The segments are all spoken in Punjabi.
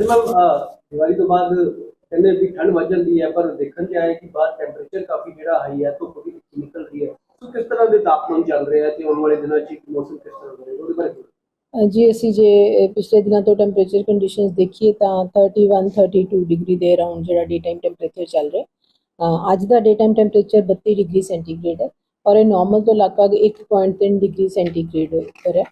ਅਜੇ ਮੈਮ ਦੀਵਾਲੀ ਤੋਂ ਬਾਅਦ ਕਹਿੰਦੇ ਵੀ ਠੰਡ ਵੱਧ ਜਾਂਦੀ ਹੈ, ਪਰ ਦੇਖਣ ਚ ਆਇਆ ਕਿ ਬਾਹਰ ਟੈਂਪਰੇਚਰ ਕਾਫੀ ਜਿਹੜਾ ਹਾਈ ਹੈ, ਧੁੱਪ ਵੀ ਨਿਕਲ ਰਹੀ ਹੈ। ਸੋ ਕਿਸ ਤਰ੍ਹਾਂ ਦੇ ਤਾਪਮਾਨ ਚੱਲ ਰਹੇ ਆ ਤੇ ਆਉਣ ਵਾਲੇ ਦਿਨਾਂ ਚ ਮੌਸਮ ਕਿਸ ਤਰ੍ਹਾਂ ਦਾ ਉਹਦੇ ਬਾਰੇ ਜੀ, ਅਸੀਂ ਜੇ ਪਿਛਲੇ ਦਿਨਾਂ ਤੋਂ ਟੈਂਪਰੇਚਰ ਕੰਡੀਸ਼ਨਸ ਦੇਖੀਏ ਤਾਂ 31 32 ਡਿਗਰੀ ਦੇ ਅਰਾਊਂਡ ਜਿਹੜਾ ਡੇ ਟਾਈਮ ਟੈਂਪਰੇਚਰ ਚੱਲ ਰਿਹਾ ਅੱਜ ਦਾ day time temperature 32 degree centigrade ਹੈ ਔਰ ਇਹ ਨਾਰਮਲ ਤੋਂ ਲਗਭਗ 1.3 ਡਿਗਰੀ ਸੈਂਟੀਗ੍ਰੇਡ ਉੱਪਰ ਹੈ।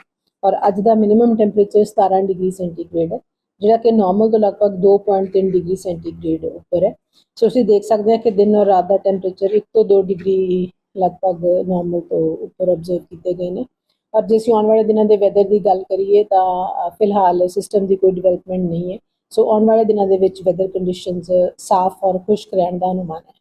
ਔਰ ਅੱਜ ਦਾ ਮਿਨੀਮਮ ਟੈਂਪਰੇਚਰ 17 ਡਿਗਰੀ ਸੈਂਟੀਗ੍ਰੇਡ ਹੈ। ਜਿਹੜਾ ਕਿ ਨਾਰਮਲ ਤੋਂ ਲਗਭਗ 2.3 ਡਿਗਰੀ ਸੈਂਟੀਗ੍ਰੇਡ ਉੱਪਰ ਹੈ। ਸੋ ਅਸੀਂ ਦੇਖ ਸਕਦੇ ਹਾਂ ਕਿ ਦਿਨ ਔਰ ਰਾਤ ਦਾ ਟੈਂਪਰੇਚਰ 1 ਤੋਂ 2 ਡਿਗਰੀ ਲਗਭਗ ਨਾਰਮਲ ਤੋਂ ਉੱਪਰ ਆਬਜ਼ਰਵ ਕੀਤੇ ਗਏ ਨੇ। ਔਰ ਜੇ ਅਸੀਂ ਆਉਣ ਵਾਲੇ ਦਿਨਾਂ ਦੇ ਵੈਦਰ ਦੀ ਗੱਲ ਕਰੀਏ ਤਾਂ ਫਿਲਹਾਲ ਸਿਸਟਮ ਦੀ ਕੋਈ ਡਿਵੈਲਪਮੈਂਟ ਨਹੀਂ ਹੈ। ਸੋ ਆਉਣ ਵਾਲੇ ਦਿਨਾਂ ਦੇ ਵਿੱਚ ਵੈਦਰ ਕੰਡੀਸ਼ਨਸ ਸਾਫ਼ ਔਰ ਖੁਸ਼ਕ ਰਹਿਣ ਦਾ ਅਨੁਮਾਨ ਹੈ।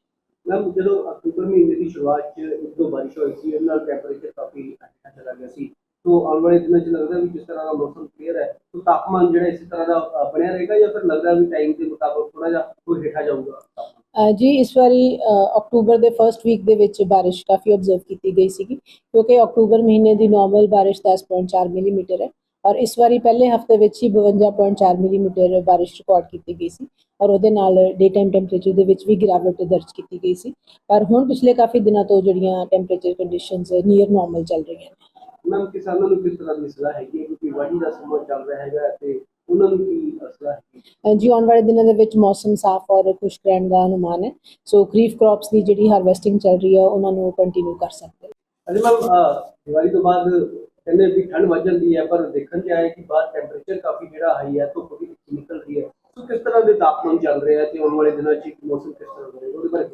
ਮੈਮ ਜਦੋਂ ਅਕਤੂਬਰ ਮਹੀਨੇ ਦੀ ਸ਼ੁਰੂਆਤ ਚ ਇੱਕ ਦੋ ਬਾਰਿਸ਼ ਹੋਈ ਸੀ ਇਹਦੇ ਨਾਲ ਟੈਂਪਰੇਚਰ ਕਾਫੀ ਅੱਛਾ ਚਲਾ ਗਿਆ ਸੀ। ਸੋ ਆਉਣ ਵਾਲੇ ਦਿਨਾਂ ਚ ਲੱਗਦਾ ਵੀ ਜਿਸ ਤਰ੍ਹਾਂ ਦਾ ਮੌਸਮ ਕਲੀਅਰ ਹੈ। ਸੋ ਤਾਪਮਾਨ ਜਿਹੜਾ ਇਸੇ ਤਰ੍ਹਾਂ ਦਾ ਬਣਿਆ ਰਹੇਗਾ ਜਾਂ ਫਿਰ ਲੱਗਦਾ ਵੀ ਟਾਈਮ ਦੇ ਮੁਤਾਬਕ ਥੋੜਾ ਜਿਹਾ ਕੋਈ ਹੇਠਾਂ ਜਾਊਗਾ ਜੀ, ਇਸ ਵਾਰੀ ਅਕਤੂਬਰ ਦੇ ਫਰਸਟ ਵੀਕ ਦੇ ਵਿੱਚ ਬਾਰਿਸ਼ ਕਾਫੀ ਆਬਜ਼ਰਵ ਕੀਤੀ ਗਈ ਸੀਗੀ, ਕਿਉਂਕਿ ਅਕਤੂਬਰ ਮਹੀਨੇ ਦੀ ਨਾਰਮਲ ਬਾਰਿਸ਼ 10.4 ਮਿਲੀਮੀਟਰ ਹੈ ਔਰ ਇਸ ਵਾਰੀ ਪਹਿਲੇ ਹਫ਼ਤੇ ਵਿੱਚ ਹੀ 52.4 ਮਿਲੀਮੀਟਰ ਬਾਰਿਸ਼ ਰਿਕਾਰਡ ਕੀਤੀ ਗਈ ਸੀ ਔਰ ਉਹਦੇ ਨਾਲ ਡੇ ਟਾਈਮ ਟੈਂਪਰੇਚਰ ਦੇ ਵਿੱਚ ਵੀ ਗਿਰਾਵਟ ਦਰਜ ਕੀਤੀ ਗਈ ਸੀ। ਪਰ ਹੁਣ ਪਿਛਲੇ ਕਾਫੀ ਦਿਨਾਂ ਤੋਂ ਜਿਹੜੀਆਂ ਟੈਂਪਰੇਚਰ ਕੰਡੀਸ਼ਨਸ ਨੀਅਰ ਨਾਰਮਲ ਚੱਲ ਰਹੀਆਂ ਨੇ। ਮੈਮ ਕਿਸਾਨਾਂ ਨੂੰ ਕਿਸ ਤਰ੍ਹਾਂ ਦੀ ਸਲਾਹ ਹੈਗੀ ਹੈ? ਕਿਉਂਕਿ ਵਾਢੀ ਦਾ ਸਮਾਂ ਚੱਲ ਰਿਹਾ ਹੈਗਾ ਤੇ ਉਹਨਾਂ ਨੂੰ ਕੀ ਜੀ ਆਉਣ ਵਾਲੇ ਦਿਨਾਂ ਦੇ ਵਿੱਚ ਮੌਸਮ ਸਾਫ਼ ਔਰ ਖੁਸ਼ਕ ਰਹਿਣ ਦਾ ਅਨੁਮਾਨ ਹੈ। ਸੋ ਖਰੀਫ ਕ੍ਰੌਪਸ ਦੀ ਜਿਹੜੀ ਹਾਰਵੈਸਟਿੰਗ ਚੱਲ ਰਹੀ ਹੈ ਉਹਨਾਂ ਨੂੰ ਕੰਟੀਨਿਊ ਕਰ ਸਕਦੇ ਅਜੇ ਮੈਮ ਦੀਵਾਲੀ ਤੋਂ ਬਾਅਦ ਕਹਿੰਦੇ ਵੀ ਠੰਡ ਵੱਧ ਜਾਂਦੀ ਹੈ ਪਰ ਦੇਖਣ ਚ ਆਇਆ ਕਿ ਬਾਹਰ ਟੈਂਪਰੇਚਰ ਕਾਫੀ ਜਿਹੜਾ ਹਾਈ ਹੈ ਧੁੱਪ ਵੀ ਨਿਕਲ ਰਹੀ ਹੈ। ਸੋ ਕਿਸ ਤਰ੍ਹਾਂ ਦੇ ਤਾਪਮਾਨ ਚੱਲ ਰਹੇ ਆ ਤੇ ਆਉਣ ਵਾਲੇ ਦਿਨਾਂ ਚ ਮੌਸਮ ਕਿਸ ਤਰ੍ਹਾਂ ਰਹੇਗਾ ਉਹਦੇ ਬਾਰੇ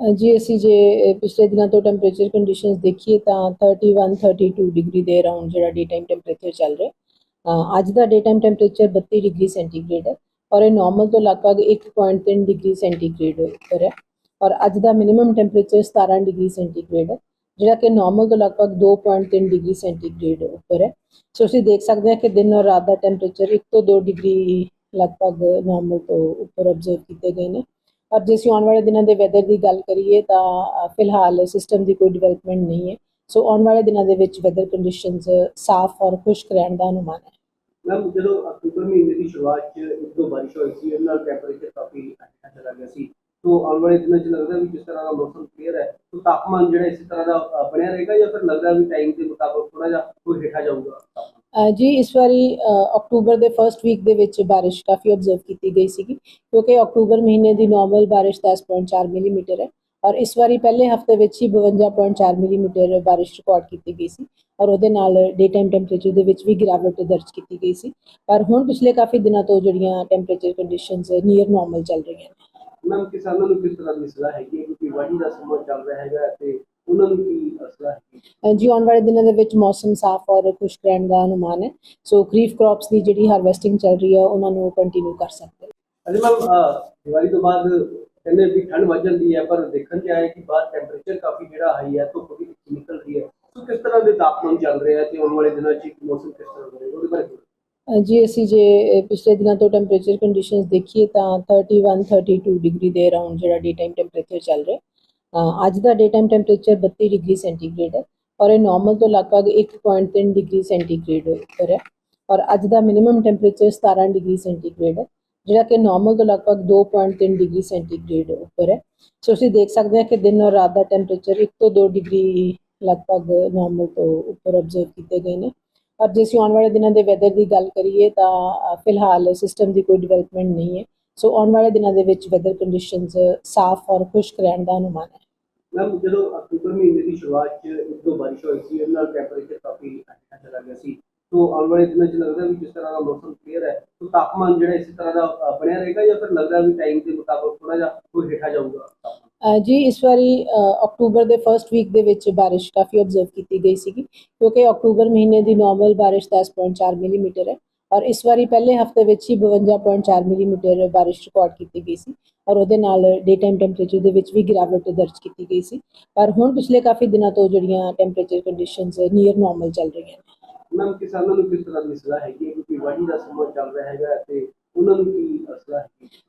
ਜੀ, ਅਸੀਂ ਜੇ ਪਿਛਲੇ ਦਿਨਾਂ ਤੋਂ ਟੈਂਪਰੇਚਰ ਕੰਡੀਸ਼ਨਸ ਦੇਖੀਏ ਤਾਂ 31 32 ਡਿਗਰੀ ਦੇ ਅਰਾਊਂਡ ਜਿਹੜਾ ਡੇ ਟਾਈਮ ਟੈਂਪਰੇਚਰ ਚੱਲ ਰਿਹਾ ਅੱਜ ਦਾ day time temperature 32 degree centigrade ਹੈ ਔਰ ਇਹ ਨਾਰਮਲ ਤੋਂ ਲਗਭਗ 1.3 ਡਿਗਰੀ ਸੈਂਟੀਗ੍ਰੇਡ ਉੱਪਰ ਹੈ ਔਰ ਅੱਜ ਦਾ ਮਿਨੀਮਮ ਟੈਂਪਰੇਚਰ 17 ਡਿਗਰੀ ਸੈਂਟੀਗ੍ਰੇਡ ਹੈ, ਜਿਹੜਾ ਕਿ ਨਾਰਮਲ ਤੋਂ ਲਗਭਗ 2.3 ਡਿਗਰੀ ਸੈਂਟੀਗ੍ਰੇਡ ਉੱਪਰ ਹੈ। ਸੋ ਅਸੀਂ ਦੇਖ ਸਕਦੇ ਹਾਂ ਕਿ ਦਿਨ ਔਰ ਰਾਤ ਦਾ ਟੈਂਪਰੇਚਰ 1 ਤੋਂ 2 ਡਿਗਰੀ ਲਗਭਗ ਨਾਰਮਲ ਤੋਂ ਉੱਪਰ ਆਬਜ਼ਰਵ ਕੀਤੇ ਗਏ ਨੇ। ਔਰ ਜੇ ਅਸੀਂ ਆਉਣ ਵਾਲੇ ਦਿਨਾਂ ਦੇ ਵੈਦਰ ਦੀ ਗੱਲ ਕਰੀਏ ਤਾਂ ਫਿਲਹਾਲ ਸਿਸਟਮ ਦੀ ਕੋਈ ਡਿਵੈਲਪਮੈਂਟ ਨਹੀਂ ਹੈ। ਸੋ ਆਉਣ ਵਾਲੇ ਦਿਨਾਂ ਦੇ ਵਿੱਚ ਵੈਦਰ ਕੰਡੀਸ਼ਨਸ ਸਾਫ਼ ਔਰ ਖੁਸ਼ਕ ਰਹਿਣ ਦਾ ਅਨੁਮਾਨ ਹੈ। ਮੈਮ ਜਦੋਂ ਅਕਤੂਬਰ ਮਹੀਨੇ ਦੀ ਸ਼ੁਰੂਆਤ ਚ ਇੱਕ ਦੋ ਬਾਰਿਸ਼ ਹੋਈ ਸੀ, ਉਹਦੇ ਨਾਲ ਟੈਂਪਰੇਚਰ ਕਾਫੀ ਅੱਛਾ ਚਲਾ ਗਿਆ ਸੀ। ਸੋ ਆਉਣ ਵਾਲੇ ਦਿਨਾਂ ਚ ਲੱਗਦਾ ਵੀ ਜਿਸ ਤਰ੍ਹਾਂ ਦਾ ਮੌਸਮ ਕਲੀਅਰ ਹੈ ਸੋ ਤਾਪਮਾਨ ਜਿਹੜਾ ਇਸੇ ਤਰ੍ਹਾਂ ਦਾ ਬਣਿਆ ਰਹੇਗਾ ਜਾਂ ਫਿਰ ਲੱਗਦਾ ਵੀ ਟਾਈਮ ਦੇ ਮੁਤਾਬਕ ਥੋੜਾ ਜਿਹਾ ਕੋਈ ਹੇਠਾਂ ਜਾਊਗਾ? ਜੀ ਇਸ ਵਾਰੀ ਅ, ਅਕਤੂਬਰ ਦੇ ਫਰਸਟ ਵੀਕ ਦੇ ਵਿੱਚ ਬਾਰਿਸ਼ ਕਾਫੀ ਆਬਜ਼ਰਵ ਕੀਤੀ ਗਈ ਸੀਗੀ ਕਿਉਂਕਿ ਅਕਤੂਬਰ ਮਹੀਨੇ ਦੀ ਨਾਰਮਲ ਬਾਰਿਸ਼ 10.4 ਮਿਲੀਮੀਟਰ ਹੈ ਔਰ ਇਸ ਵਾਰੀ ਪਹਿਲੇ ਹਫ਼ਤੇ ਵਿੱਚ ਹੀ 52.4 ਮਿਲੀਮੀਟਰ ਬਾਰਿਸ਼ ਰਿਕਾਰਡ ਕੀਤੀ ਗਈ ਸੀ ਔਰ ਉਹਦੇ ਨਾਲ ਡੇ ਟਾਈਮ ਟੈਂਪਰੇਚਰ ਦੇ ਵਿੱਚ ਵੀ ਗਿਰਾਵਟ ਦਰਜ ਕੀਤੀ ਗਈ ਸੀ। ਪਰ ਹੁਣ ਪਿਛਲੇ ਕਾਫੀ ਦਿਨਾਂ ਤੋਂ ਜਿਹੜੀਆਂ ਟੈਂਪਰੇਚਰ ਕੰਡੀਸ਼ਨਸ ਨੀਅਰ ਨਾਰਮਲ ਚੱਲ ਰਹੀਆਂ ਨੇ। ਮੈਮ ਕਿਸਾਨਾਂ ਨੂੰ ਕਿਸ ਤਰ੍ਹਾਂ ਦੀ ਸਲਾਹ ਹੈਗੀ ਹੈ? ਕਿਉਂਕਿ ਵਾਢੀ ਦਾ ਸਮਾਂ ਚੱਲ ਰਿਹਾ ਹੈਗਾ ਤੇ ਉਹਨਾਂ ਨੂੰ ਕੀ ਸਲਾਹ ਹੈਗੀ ਅ, ਜੀ ਆਉਣ ਵਾਲੇ ਦਿਨਾਂ ਦੇ ਵਿੱਚ ਮੌਸਮ ਸਾਫ਼ ਔਰ ਖੁਸ਼ਕ ਰਹਿਣ ਦਾ ਅਨੁਮਾਨ ਹੈ। ਸੋ ਖਰੀਫ ਕ੍ਰੌਪਸ ਦੀ ਜਿਹੜੀ ਹਾਰਵੈਸਟਿੰਗ ਚੱਲ ਰਹੀ ਹੈ ਉਹਨਾਂ ਨੂੰ ਕੰਟੀਨਿਊ ਕਰ ਸਕਦੇ ਹਾਂ। ਅਜੇ ਮੈਮ ਦੀਵਾਲੀ ਤੋਂ ਬਾਅਦ ਕਹਿੰਦੇ ਵੀ ਠੰਡ ਵੱਧ ਜਾਂਦੀ ਹੈ ਪਰ ਦੇਖਣ ਚ ਆਇਆ ਕਿ ਬਾਹਰ ਟੈਂਪਰੇਚਰ ਕਾਫੀ ਜਿਹੜਾ ਹਾਈ ਹੈ ਧੁੱਪ ਵੀ ਨਿਕਲ ਰਹੀ ਹੈ। ਸੋ ਕਿਸ ਤਰ੍ਹਾਂ ਦੇ ਤਾਪਮਾਨ ਚੱਲ ਰਹੇ ਆ ਤੇ ਆਉਣ ਵਾਲੇ ਦਿਨਾਂ ਚ ਮੌਸਮ ਕਿਸ ਤਰ੍ਹਾਂ ਦਾ ਰਹੇਗਾ ਉਹਦੇ ਬਾਰੇ ਜੀ ਅਸੀਂ ਜੇ ਪਿਛਲੇ ਦਿਨਾਂ ਤੋਂ ਟੈਂਪਰੇਚਰ ਕੰਡੀਸ਼ਨਸ ਦੇਖੀਏ ਤਾਂ 31 32 ਡਿਗਰੀ ਦੇ ਅਰਾਊਂਡ ਜਿਹੜਾ ਡੇ ਟਾਈਮ ਟੈਂਪਰੇਚਰ ਚੱਲ ਰਿਹਾ। ਅੱਜ ਦਾ day time temperature 32 degree centigrade ਹੈ, ਔਰ ਇਹ ਨਾਰਮਲ ਤੋਂ ਲਗਭਗ 1.3 ਡਿਗਰੀ ਸੈਂਟੀਗ੍ਰੇਡ ਉੱਪਰ ਹੈ, ਔਰ ਅੱਜ ਦਾ ਮਿਨੀਮਮ ਟੈਂਪਰੇਚਰ 17 ਡਿਗਰੀ ਸੈਂਟੀਗ੍ਰੇਡ ਹੈ, ਜਿਹੜਾ ਕਿ ਨਾਰਮਲ ਤੋਂ ਲਗਭਗ 2.3 ਡਿਗਰੀ ਸੈਂਟੀਗ੍ਰੇਡ ਉੱਪਰ ਹੈ। ਸੋ ਅਸੀਂ ਦੇਖ ਸਕਦੇ ਹਾਂ ਕਿ ਦਿਨ ਔਰ ਰਾਤ ਦਾ ਟੈਂਪਰੇਚਰ 1 ਤੋਂ 2 ਡਿਗਰੀ ਲਗਭਗ ਨਾਰਮਲ ਤੋਂ ਉੱਪਰ ਆਬਜ਼ਰਵ ਕੀਤੇ ਗਏ ਨੇ। ਔਰ ਜੇ ਅਸੀਂ ਆਉਣ ਵਾਲੇ ਦਿਨਾਂ ਦੇ ਵੈਦਰ ਦੀ ਗੱਲ ਕਰੀਏ ਤਾਂ ਫਿਲਹਾਲ ਸਿਸਟਮ ਦੀ ਕੋਈ ਡਿਵੈਲਪਮੈਂਟ ਨਹੀਂ ਹੈ। ਸੋ ਆਉਣ ਵਾਲੇ ਦਿਨਾਂ ਦੇ ਵਿੱਚ ਵੈਦਰ ਕੰਡੀਸ਼ਨਸ ਸਾਫ਼ ਔਰ ਖੁਸ਼ਕ ਰਹਿਣ ਦਾ ਅਨੁਮਾਨ ਹੈ। ਮੈਮ ਜਦੋਂ ਅਕਤੂਬਰ ਮਹੀਨੇ ਦੀ ਸ਼ੁਰੂਆਤ ਚ ਇੱਕ ਦੋ ਬਾਰਿਸ਼ ਹੋਈ ਸੀ ਇਹਦੇ ਨਾਲ ਟੈਂਪਰੇਚਰ ਕਾਫੀ ਅੱਛਾ ਚਲਾ ਗਿਆ ਸੀ। ਸੋ ਆਉਣ ਵਾਲੇ ਦਿਨਾਂ ਚ ਲੱਗਦਾ ਵੀ ਜਿਸ ਤਰ੍ਹਾਂ ਦਾ ਮੌਸਮ ਕਲੀਅਰ ਹੈ ਸੋ ਤਾਪਮਾਨ ਜਿਹੜਾ ਇਸੇ ਤਰ੍ਹਾਂ ਦਾ ਬਣਿਆ ਰਹੇਗਾ ਜਾਂ ਫਿਰ ਲੱਗਦਾ ਵੀ ਟਾਈਮ ਦੇ ਮੁਤਾਬਕ ਥੋੜਾ ਜਿਹਾ ਕੋਈ ਹੇਠਾਂ ਜਾਊਗਾ? ਜੀ ਇਸ ਵਾਰੀ ਅਕਤੂਬਰ ਦੇ ਫਰਸਟ ਵੀਕ ਦੇ ਵਿੱਚ ਬਾਰਿਸ਼ ਕਾਫੀ ਆਬਜ਼ਰਵ ਕੀਤੀ ਗਈ ਸੀਗੀ ਕਿਉਂਕਿ ਅਕਤੂਬਰ ਮਹੀਨੇ ਦੀ ਨਾਰਮਲ ਬਾਰਿਸ਼ 10.4 ਮਿਲੀਮੀਟਰ ਹੈ। ਔਰ ਇਸ ਵਾਰੀ ਪਹਿਲੇ ਹਫ਼ਤੇ ਵਿੱਚ ਹੀ 52.4 ਮਿਲੀਮੀਟਰ ਬਾਰਿਸ਼ ਰਿਕਾਰਡ ਕੀਤੀ ਗਈ ਸੀ ਔਰ ਉਹਦੇ ਨਾਲ ਡੇ ਟਾਈਮ ਟੈਂਪਰੇਚਰ ਦੇ ਵਿੱਚ ਵੀ ਗਿਰਾਵਟ ਦਰਜ ਕੀਤੀ ਗਈ ਸੀ। ਪਰ ਹੁਣ ਪਿਛਲੇ ਕਾਫੀ ਦਿਨਾਂ ਤੋਂ ਜਿਹੜੀਆਂ ਟੈਂਪਰੇਚਰ ਕੰਡੀਸ਼ਨਸ ਨੀਅਰ ਨਾਰਮਲ ਚੱਲ ਰਹੀਆਂ ਨੇ। ਮੈਮ ਕਿਸਾਨਾਂ ਨੂੰ ਕਿਸ ਤਰ੍ਹਾਂ ਦੀ ਸਲਾਹ ਹੈਗੀ ਹੈ? ਕਿਉਂਕਿ ਵਾਢੀ ਦਾ ਸਮਾਂ ਚੱਲ ਰਿਹਾ ਹੈਗਾ ਤੇ ਉਹਨਾਂ ਨੂੰ ਕੀ ਸਲਾਹ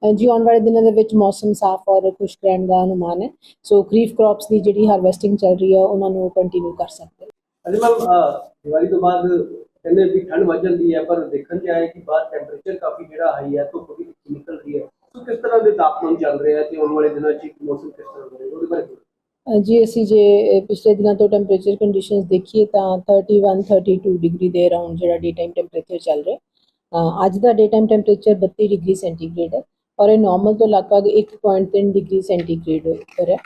ਅ, ਜੀ ਆਉਣ ਵਾਲੇ ਦਿਨਾਂ ਦੇ ਵਿੱਚ ਮੌਸਮ ਸਾਫ਼ ਔਰ ਖੁਸ਼ਕ ਰਹਿਣ ਦਾ ਅਨੁਮਾਨ ਹੈ। ਸੋ ਖਰੀਫ ਕ੍ਰੌਪਸ ਦੀ ਜਿਹੜੀ ਹਾਰਵੈਸਟਿੰਗ ਚੱਲ ਰਹੀ ਹੈ ਉਹਨਾਂ ਨੂੰ ਕੰਟੀਨਿਊ ਕਰ ਸਕਦੇ ਹਾਂ। ਅਜੇ ਮੈਮ ਦੀਵਾਲੀ ਤੋਂ ਬਾਅਦ ਕਹਿੰਦੇ ਵੀ ਠੰਡ ਵੱਧ ਜਾਂਦੀ ਹੈ ਪਰ ਦੇਖਣ 'ਚ ਆਇਆ ਕਿ ਬਾਹਰ ਟੈਂਪਰੇਚਰ ਕਾਫੀ ਜਿਹੜਾ ਹਾਈ ਹੈ ਧੁੱਪ ਵੀ ਨਿਕਲ ਰਹੀ ਹੈ ਸੋ ਕਿਸ ਤਰ੍ਹਾਂ ਦੇ ਤਾਪਮਾਨ ਚੱਲ ਰਿਹਾ ਹੈ ਤੇ ਆਉਣ ਵਾਲੇ ਦਿਨਾਂ 'ਚ ਇੱਕ ਮੌਸਮ ਕਿਸ ਤਰ੍ਹਾਂ ਦਾ ਰਹੇਗਾ ਉਹਦੇ ਬਾਰੇ ਥੋੜ੍ਹਾ ਅ, ਜੀ ਅਸੀਂ ਜੇ ਅ, ਪਿਛਲੇ ਦਿਨਾਂ ਤੋਂ ਟੈਂਪਰੇਚਰ ਕੰਡੀਸ਼ਨਸ ਦੇਖੀਏ ਤਾਂ 31 32 ਡਿਗਰੀ ਦੇ ਅਰਾਊਂਡ ਜਿਹੜਾ ਡੇ ਟਾਈਮ ਟੈਂਪਰੇਚਰ ਚੱਲ ਰਿਹਾ ਅ, ਅੱਜ ਦਾ day time temperature 32 degree centigrade ਹੈ ਔਰ ਇਹ ਨਾਰਮਲ ਤੋਂ ਲਗਭਗ 1.3 ਡਿਗਰੀ ਸੈਂਟੀਗ੍ਰੇਡ ਉੱਪਰ ਹੈ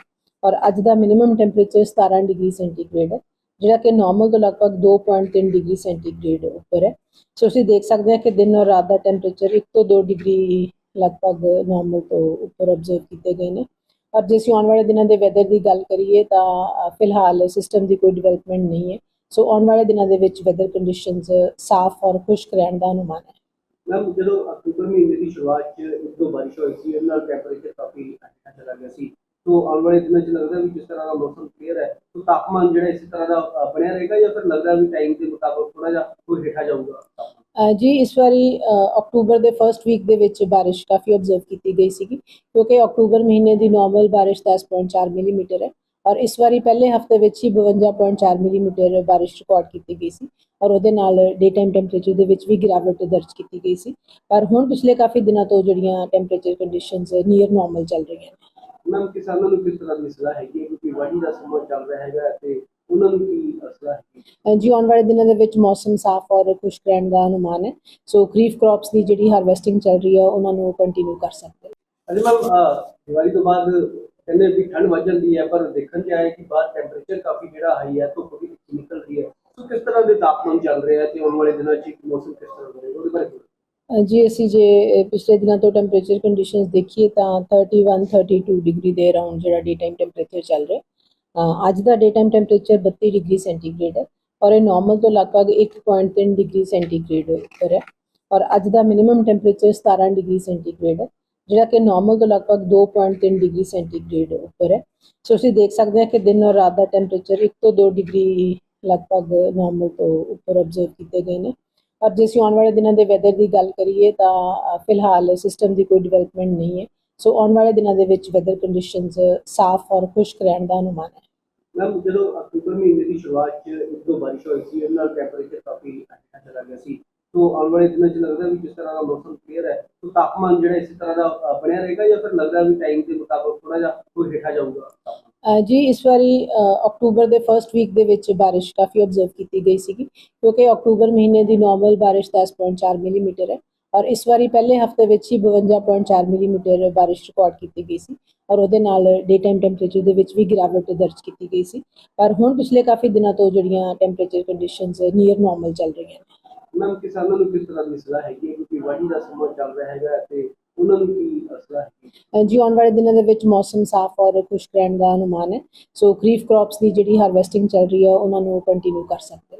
ਔਰ ਅੱਜ ਦਾ ਮਿਨੀਮਮ ਟੈਂਪਰੇਚਰ 17 ਡਿਗਰੀ ਸੈਂਟੀਗ੍ਰੇਡ ਹੈ ਜਿਹੜਾ ਕਿ ਨਾਰਮਲ ਤੋਂ ਲਗਭਗ 2.3 ਡਿਗਰੀ ਸੈਂਟੀਗ੍ਰੇਡ ਉੱਪਰ ਹੈ। ਸੋ ਅਸੀਂ ਦੇਖ ਸਕਦੇ ਹਾਂ ਕਿ ਦਿਨ ਔਰ ਰਾਤ ਦਾ ਟੈਂਪਰੇਚਰ 1 ਤੋਂ 2 ਡਿਗਰੀ ਲਗਭਗ ਨਾਰਮਲ ਤੋਂ ਉੱਪਰ ਆਬਜ਼ਰਵ ਕੀਤੇ ਗਏ ਨੇ। ਔਰ ਜੇ ਅਸੀਂ ਆਉਣ ਵਾਲੇ ਦਿਨਾਂ ਦੇ ਵੈਦਰ ਦੀ ਗੱਲ ਕਰੀਏ ਤਾਂ ਫਿਲਹਾਲ ਸਿਸਟਮ ਦੀ ਕੋਈ ਡਿਵੈਲਪਮੈਂਟ ਨਹੀਂ ਹੈ। ਸੋ ਆਉਣ ਵਾਲੇ ਦਿਨਾਂ ਦੇ ਵਿੱਚ ਵੈਦਰ ਕੰਡੀਸ਼ਨਸ ਸਾਫ਼ ਔਰ ਖੁਸ਼ਕ ਰਹਿਣ ਦਾ ਅਨੁਮਾਨ ਹੈ। ਮੈਮ ਜਦੋਂ ਅਕਤੂਬਰ ਮਹੀਨੇ ਦੀ ਸ਼ੁਰੂਆਤ 'ਚ ਇੱਕ ਦੋ ਬਾਰਿਸ਼ ਹੋਈ ਸੀ, ਉਹਦੇ ਨਾਲ ਟੈਂਪਰੇਚਰ ਕਾਫੀ ਅੱਛਾ ਚਲਾ ਗਿਆ ਸੀ। ਸੋ ਆਉਣ ਵਾਲੇ ਦਿਨਾਂ 'ਚ ਲੱਗਦਾ ਵੀ ਜਿਸ ਤਰ੍ਹਾਂ ਦਾ ਮੌਸਮ ਕਲੀਅਰ ਹੈ ਸੋ ਤਾਪਮਾਨ ਜਿਹੜਾ ਇਸੇ ਤਰ੍ਹਾਂ ਦਾ ਬਣਿਆ ਰਹੇਗਾ ਜਾਂ ਫਿਰ ਲੱਗਦਾ ਵੀ ਟਾਈਮ ਦੇ ਮੁਤਾਬਕ ਥੋੜਾ ਜਿਹਾ ਕੋਈ ਹੇਠਾਂ ਜਾਊਗਾ? ਜੀ, ਇਸ ਵਾਰੀ ਅਕਤੂਬਰ ਦੇ ਫਰਸਟ ਵੀਕ ਦੇ ਵਿੱਚ ਬਾਰਿਸ਼ ਕਾਫੀ ਆਬਜ਼ਰਵ ਕੀਤੀ ਗਈ ਸੀਗੀ, ਕਿਉਂਕਿ ਅਕਤੂਬਰ ਮਹੀਨੇ ਦੀ ਨਾਰਮਲ ਬਾਰਿਸ਼ 10.4 ਮਿਲੀਮੀਟਰ ਹੈ ਔਰ ਇਸ ਵਾਰੀ ਪਹਿਲੇ ਹਫ਼ਤੇ ਵਿੱਚ ਹੀ 52.4 ਮਿਲੀਮੀਟਰ ਬਾਰਿਸ਼ ਰਿਕਾਰਡ ਕੀਤੀ ਗਈ ਸੀ ਔਰ ਉਹਦੇ ਨਾਲ ਡੇ ਟਾਈਮ ਟੈਂਪਰੇਚਰ ਦੇ ਵਿੱਚ ਵੀ ਗਿਰਾਵਟ ਦਰਜ ਕੀਤੀ ਗਈ ਸੀ। ਪਰ ਹੁਣ ਪਿਛਲੇ ਕਾਫੀ ਦਿਨਾਂ ਤੋਂ ਜਿਹੜੀਆਂ ਟੈਂਪਰੇਚਰ ਕੰਡੀਸ਼ਨਸ ਨੀਅਰ ਨਾਰਮਲ ਚੱਲ ਰਹੀਆਂ ਨੇ। ਮੈਮ ਕਿਸਾਨਾਂ ਨੂੰ ਕਿਸ ਤਰ੍ਹਾਂ ਦੀ ਸਲਾਹ ਹੈਗੀ ਹੈ? ਕਿਉਂਕਿ ਵਾਢੀ ਦਾ ਸਮਾਂ ਚੱਲ ਰਿਹਾ ਹੈਗਾ ਤੇ ਉਹਨਾਂ ਨੂੰ ਕੀ ਸਲਾਹ ਅ, ਜੀ ਆਉਣ ਵਾਲੇ ਦਿਨਾਂ ਦੇ ਵਿੱਚ ਮੌਸਮ ਸਾਫ਼ ਔਰ ਖੁਸ਼ਕ ਰਹਿਣ ਦਾ ਅਨੁਮਾਨ ਹੈ। ਸੋ ਖਰੀਫ ਕ੍ਰੌਪਸ ਦੀ ਜਿਹੜੀ ਹਾਰਵੈਸਟਿੰਗ ਚੱਲ ਰਹੀ ਹੈ ਉਹਨਾਂ ਨੂੰ ਕੰਟੀਨਿਊ ਕਰ ਸਕਦੇ ਹਾਂ। ਅਜੇ ਮੈਮ ਦੀਵਾਲੀ ਤੋਂ ਬਾਅਦ ਕਹਿੰਦੇ ਵੀ ਠੰਡ ਵੱਧ ਜਾਂਦੀ ਹੈ ਪਰ ਦੇਖਣ 'ਚ ਆਇਆ ਕਿ ਬਾਹਰ ਟੈਂਪਰੇਚਰ ਕਾਫੀ ਜਿਹੜਾ ਹਾਈ ਹੈ ਧੁੱਪ ਵੀ ਨਿਕਲ ਰਹੀ ਹੈ। ਸੋ ਕਿਸ ਤਰ੍ਹਾਂ ਦੇ ਤਾਪਮਾਨ ਚੱਲ ਰਿਹਾ ਹੈ ਤੇ ਆਉਣ ਵਾਲੇ ਦਿਨਾਂ 'ਚ ਮੌਸਮ ਕਿਸ ਤਰ੍ਹਾਂ ਦਾ ਰਹੇਗਾ ਉਹਦੇ ਬਾਰੇ ਜੀ, ਅਸੀਂ ਜੇ ਪਿਛਲੇ ਦਿਨਾਂ ਤੋਂ ਟੈਂਪਰੇਚਰ ਕੰਡੀਸ਼ਨਸ ਦੇਖੀਏ ਤਾਂ 31 32 ਡਿਗਰੀ ਦੇ ਅਰਾਊਂਡ ਜਿਹੜਾ ਡੇ ਟਾਈਮ ਟੈਂਪਰੇਚਰ ਚੱਲ ਰਿਹਾ। ਅੱਜ ਦਾ day time temperature 32 degree centigrade ਹੈ ਔਰ ਇਹ ਨਾਰਮਲ ਤੋਂ ਲਗਭਗ 1.3 ਡਿਗਰੀ ਸੈਂਟੀਗ੍ਰੇਡ ਉੱਪਰ ਹੈ ਔਰ ਅੱਜ ਦਾ ਮਿਨੀਮਮ ਟੈਂਪਰੇਚਰ 17 ਡਿਗਰੀ ਸੈਂਟੀਗ੍ਰੇਡ ਹੈ, ਜਿਹੜਾ ਕਿ ਨਾਰਮਲ ਤੋਂ ਲਗਭਗ 2.3 ਡਿਗਰੀ ਸੈਂਟੀਗ੍ਰੇਡ ਉੱਪਰ ਹੈ। ਸੋ ਅਸੀਂ ਦੇਖ ਸਕਦੇ ਹਾਂ ਕਿ ਦਿਨ ਔਰ ਰਾਤ ਦਾ ਟੈਂਪਰੇਚਰ 1 ਤੋਂ 2 ਡਿਗਰੀ ਲਗਭਗ ਨਾਰਮਲ ਤੋਂ ਉੱਪਰ ਆਬਜ਼ਰਵ ਕੀਤੇ ਗਏ ਨੇ। ਔਰ ਜੇ ਅਸੀਂ ਆਉਣ ਵਾਲੇ ਦਿਨਾਂ ਦੇ ਵੈਦਰ ਦੀ ਗੱਲ ਕਰੀਏ ਤਾਂ ਫਿਲਹਾਲ ਸਿਸਟਮ ਦੀ ਕੋਈ ਡਿਵੈਲਪਮੈਂਟ ਨਹੀਂ ਹੈ। ਸੋ ਆਉਣ ਵਾਲੇ ਦਿਨਾਂ ਦੇ ਵਿੱਚ ਵੈਦਰ ਕੰਡੀਸ਼ਨਸ ਸਾਫ਼ ਔਰ ਖੁਸ਼ਕ ਰਹਿਣ ਦਾ ਅਨੁਮਾਨ ਹੈ। ਮੈਮ ਜਦੋਂ ਅਕਤੂਬਰ ਮਹੀਨੇ ਦੀ ਸ਼ੁਰੂਆਤ 'ਚ ਇੱਕ ਦੋ ਬਾਰਿਸ਼ ਹੋਈ ਸੀ ਉਹਦੇ ਨਾਲ ਟੈਂਪਰੇਚਰ ਕਾਫੀ ਅੱਛਾ ਚਲਾ ਗਿਆ ਸੀ। ਸੋ ਆਉਣ ਵਾਲੇ ਦਿਨਾਂ 'ਚ ਲੱਗਦਾ ਵੀ ਜਿਸ ਤਰ੍ਹਾਂ ਦਾ ਮੌਸਮ ਕਲੀਅਰ ਹੈ ਸੋ ਤਾਪਮਾਨ ਜਿਹੜਾ ਇਸੇ ਤਰ੍ਹਾਂ ਦਾ ਬਣਿਆ ਰਹੇਗਾ ਜਾਂ ਫਿਰ ਲੱਗਦਾ ਵੀ ਟਾਈਮ ਦੇ ਮੁਤਾਬਕ ਥੋੜਾ ਜਿਹਾ ਕੋਈ ਹੇਠਾਂ ਜਾਊਗਾ ਜੀ, ਇਸ ਵਾਰੀ ਅਕਤੂਬਰ ਦੇ ਫਰਸਟ ਵੀਕ ਦੇ ਵਿੱਚ ਬਾਰਿਸ਼ ਕਾਫੀ ਆਬਜ਼ਰਵ ਕੀਤੀ ਗਈ ਸੀਗੀ, ਕਿਉਂਕਿ ਅਕਤੂਬਰ ਮਹੀਨੇ ਦੀ ਨਾਰਮਲ ਬਾਰਿਸ਼ 10.4 ਮਿਲੀਮੀਟਰ ਹੈ ਔਰ ਇਸ ਵਾਰੀ ਪਹਿਲੇ ਹਫ਼ਤੇ ਵਿੱਚ ਹੀ 52.4 ਮਿਲੀਮੀਟਰ ਬਾਰਿਸ਼ ਰਿਕਾਰਡ ਕੀਤੀ ਗਈ ਸੀ ਔਰ ਉਹਦੇ ਨਾਲ ਡੇ ਟਾਈਮ ਟੈਂਪਰੇਚਰ ਦੇ ਵਿੱਚ ਵੀ ਗਿਰਾਵਟ ਦਰਜ ਕੀਤੀ ਗਈ ਸੀ। ਪਰ ਹੁਣ ਪਿਛਲੇ ਕਾਫੀ ਦਿਨਾਂ ਤੋਂ ਜਿਹੜੀਆਂ ਟੈਂਪਰੇਚਰ ਕੰਡੀਸ਼ਨਸ ਨੀਅਰ ਨਾਰਮਲ ਚੱਲ ਰਹੀਆਂ ਨੇ। ਮੈਮ ਕਿਸਾਨਾਂ ਨੂੰ ਕਿਸ ਤਰ੍ਹਾਂ ਦੀ ਸਲਾਹ ਹੈਗੀ ਹੈ? ਵਾਢੀ ਦਾ ਸਮਾਂ ਚੱਲ ਰਿਹਾ ਹੈਗਾ ਤੇ ਉਹਨਾਂ ਨੂੰ ਕੀ ਸਲਾਹ ਹੈਗੀ ਜੀ, ਆਉਣ ਵਾਲੇ ਦਿਨਾਂ ਦੇ ਵਿੱਚ ਮੌਸਮ ਸਾਫ਼ ਔਰ ਖੁਸ਼ਕ ਰਹਿਣ ਦਾ ਅਨੁਮਾਨ ਹੈ। ਸੋ ਖਰੀਫ ਕ੍ਰੌਪਸ ਦੀ ਜਿਹੜੀ ਹਾਰਵੈਸਟਿੰਗ ਚੱਲ ਰਹੀ ਹੈ, ਉਹਨਾਂ ਨੂੰ ਕੰਟੀਨਿਊ ਕਰ ਸਕਦੇ